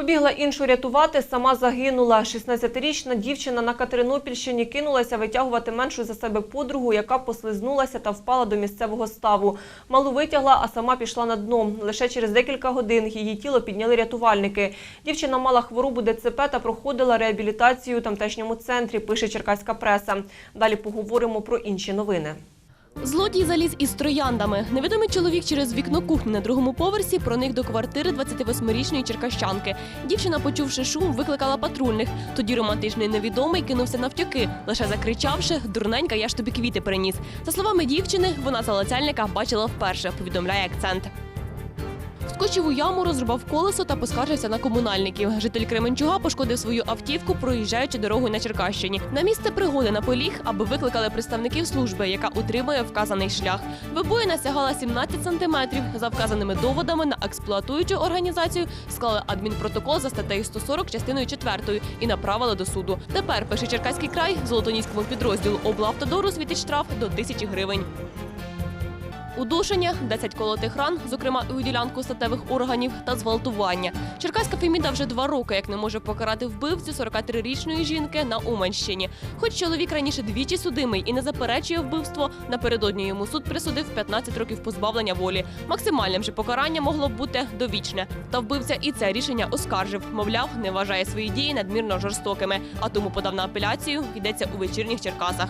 Побігла іншу рятувати, сама загинула. 16-річна дівчина на Катеринопільщині кинулася витягувати меншу за себе подругу, яка послизнулася та впала до місцевого ставу. Малу витягла, а сама пішла на дно. Лише через декілька годин її тіло підняли рятувальники. Дівчина мала хворобу ДЦП та проходила реабілітацію у тамтешньому центрі, пише черкаська преса. Далі поговоримо про інші новини. Злодій заліз із трояндами. Невідомий чоловік через вікно кухні на другому поверсі проник до квартири 28-річної черкащанки. Дівчина, почувши шум, викликала патрульних. Тоді романтичний невідомий кинувся навтюки, лише закричавши Дурненька, я ж тобі квіти приніс. За словами дівчини, вона залицяльника бачила вперше. Повідомляє акцент. Вскочив у яму, розрубав колесо та поскаржився на комунальників. Житель Кременчуга пошкодив свою автівку, проїжджаючи дорогою на Черкащині. На місце пригоди наполіг, аби викликали представників служби, яка утримує вказаний шлях. Вибоїна сягала 17 сантиметрів. За вказаними доводами на експлуатуючу організацію склали адмінпротокол за статтею 140 частиною 4 і направили до суду. Тепер пише Черкаський край золотоніському підрозділу облавтодору світить штраф до 1000 гривень. Удушення, 10 колотих ран, зокрема у ділянку статевих органів та зґвалтування. Черкаська Феміда вже два роки як не може покарати вбивцю 43-річної жінки на Уманщині. Хоч чоловік раніше двічі судимий і не заперечує вбивство, напередодні йому суд присудив 15 років позбавлення волі. Максимальним же покарання могло б бути довічне. Та вбивця і це рішення оскаржив. Мовляв, не вважає свої дії надмірно жорстокими, а тому подав на апеляцію. Йдеться у вечірніх Черкасах.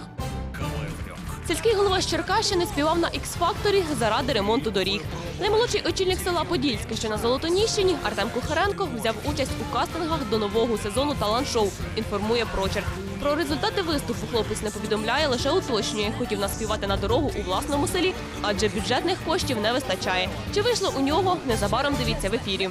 Сільський голова з Черкащини співав на Ікс-факторі заради ремонту доріг. Наймолодший очільник села Подільське, що на Золотоніщині, Артем Кухаренко взяв участь у кастингах до нового сезону талант-шоу. Інформує прочерк. Про результати виступу хлопець не повідомляє, лише уточнює. Хотів наспівати на дорогу у власному селі, адже бюджетних коштів не вистачає. Чи вийшло у нього? Незабаром дивіться в ефірі.